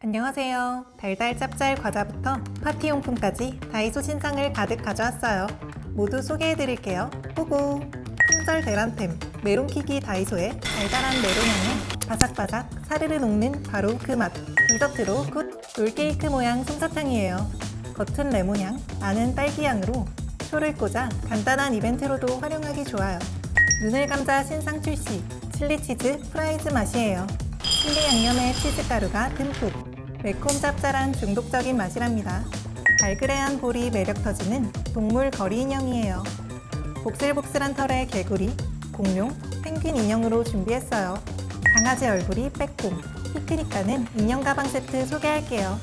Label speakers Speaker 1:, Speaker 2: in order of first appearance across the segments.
Speaker 1: 안녕하세요. 달달 짭짤 과자부터 파티용품까지 다이소 신상을 가득 가져왔어요. 모두 소개해드릴게요. 고고! 품절 대란템 메론키기 다이소의 달달한 메론향에 바삭바삭 사르르 녹는 바로 그 맛. 디저트로 굿 롤케이크 모양 솜사탕이에요. 겉은 레몬향, 안은 딸기향으로 초를 꽂아 간단한 이벤트로도 활용하기 좋아요. 눈을 감자 신상 출시 칠리치즈 프라이즈 맛이에요. 칠리 양념에 치즈가루가 듬뿍 매콤 짭짤한 중독적인 맛이랍니다. 발그레한 볼이 매력 터지는 동물 거리 인형이에요. 복슬복슬한 털의 개구리, 공룡, 펭귄 인형으로 준비했어요. 강아지 얼굴이 빼꼼, 피크닉 가는 인형 가방 세트 소개할게요.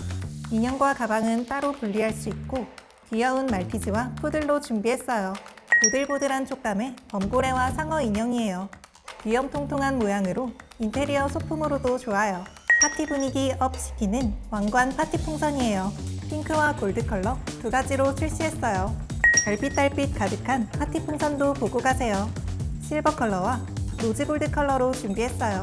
Speaker 1: 인형과 가방은 따로 분리할 수 있고 귀여운 말티즈와 푸들로 준비했어요. 보들보들한 촉감의 범고래와 상어 인형이에요. 위험통통한 모양으로 인테리어 소품으로도 좋아요. 파티 분위기 업 시키는 왕관 파티 풍선이에요. 핑크와 골드 컬러 두 가지로 출시했어요. 별빛달빛 가득한 파티 풍선도 보고 가세요. 실버 컬러와 로즈 골드 컬러로 준비했어요.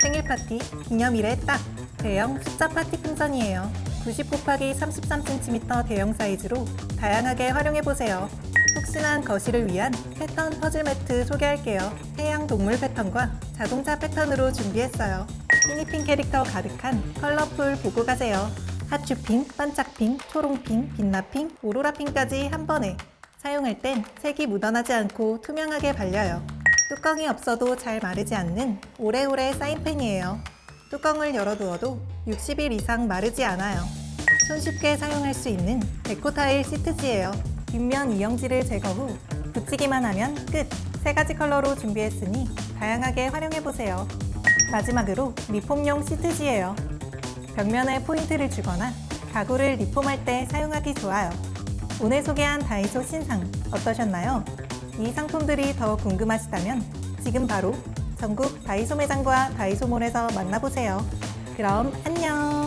Speaker 1: 생일 파티 기념일에 딱 대형 숫자 파티 풍선이에요. 90 곱하기 33cm 대형 사이즈로 다양하게 활용해 보세요. 푹신한 거실을 위한 패턴 퍼즐 매트 소개할게요. 해양 동물 패턴과 자동차 패턴으로 준비했어요. 피니핑 캐릭터 가득한 컬러풀 보고 가세요. 하츄핑, 반짝핑, 초롱핑, 빛나핑, 오로라핑까지 한 번에 사용할 땐 색이 묻어나지 않고 투명하게 발려요. 뚜껑이 없어도 잘 마르지 않는 오래오래 사인펜이에요. 뚜껑을 열어두어도 60일 이상 마르지 않아요. 손쉽게 사용할 수 있는 데코타일 시트지예요. 뒷면 이영지를 제거 후 붙이기만 하면 끝! 세 가지 컬러로 준비했으니 다양하게 활용해보세요. 마지막으로 리폼용 시트지예요. 벽면에 포인트를 주거나 가구를 리폼할 때 사용하기 좋아요. 오늘 소개한 다이소 신상 어떠셨나요? 이 상품들이 더 궁금하시다면 지금 바로 전국 다이소 매장과 다이소몰에서 만나보세요. 그럼 안녕!